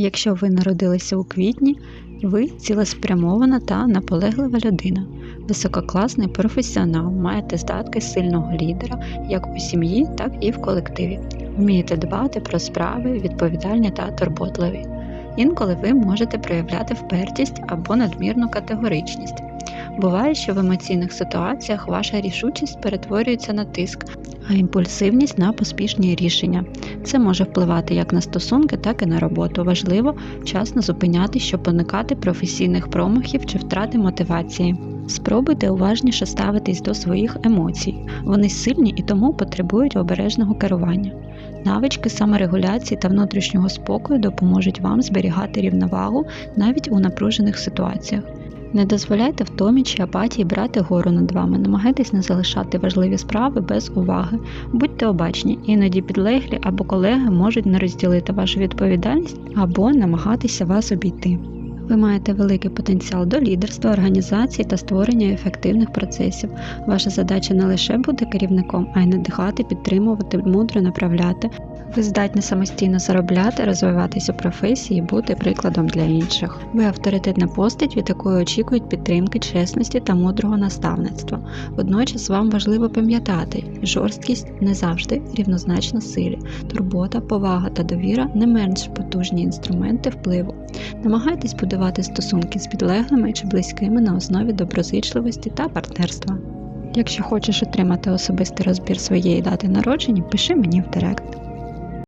Якщо ви народилися у квітні, ви цілеспрямована та наполеглива людина, висококласний професіонал, маєте здатки сильного лідера як у сім'ї, так і в колективі. Вмієте дбати про справи, відповідальні та турботливі. Інколи ви можете проявляти впертість або надмірну категоричність. Буває, що в емоційних ситуаціях ваша рішучість перетворюється на тиск, а імпульсивність на поспішні рішення. Це може впливати як на стосунки, так і на роботу. Важливо вчасно зупинятися, щоб уникати професійних промахів чи втрати мотивації. Спробуйте уважніше ставитись до своїх емоцій. Вони сильні і тому потребують обережного керування. Навички саморегуляції та внутрішнього спокою допоможуть вам зберігати рівновагу навіть у напружених ситуаціях. Не дозволяйте втомі чи апатії брати гору над вами, намагайтесь не залишати важливі справи без уваги. Будьте обачні, іноді підлеглі або колеги можуть не розділити вашу відповідальність або намагатися вас обійти. Ви маєте великий потенціал до лідерства, організації та створення ефективних процесів. Ваша задача не лише бути керівником, а й надихати, підтримувати, мудро направляти. Ви здатні самостійно заробляти, розвиватися у професії, бути прикладом для інших. Ви авторитетна постать, від якої очікують підтримки, чесності та мудрого наставництва. Водночас вам важливо пам'ятати, жорсткість не завжди рівнозначна силі, турбота, повага та довіра не менш потужні інструменти впливу. Намагайтесь будувати стосунки з підлеглими чи близькими на основі доброзичливості та партнерства. Якщо хочеш отримати особистий розбір своєї дати народження, пиши мені в директ.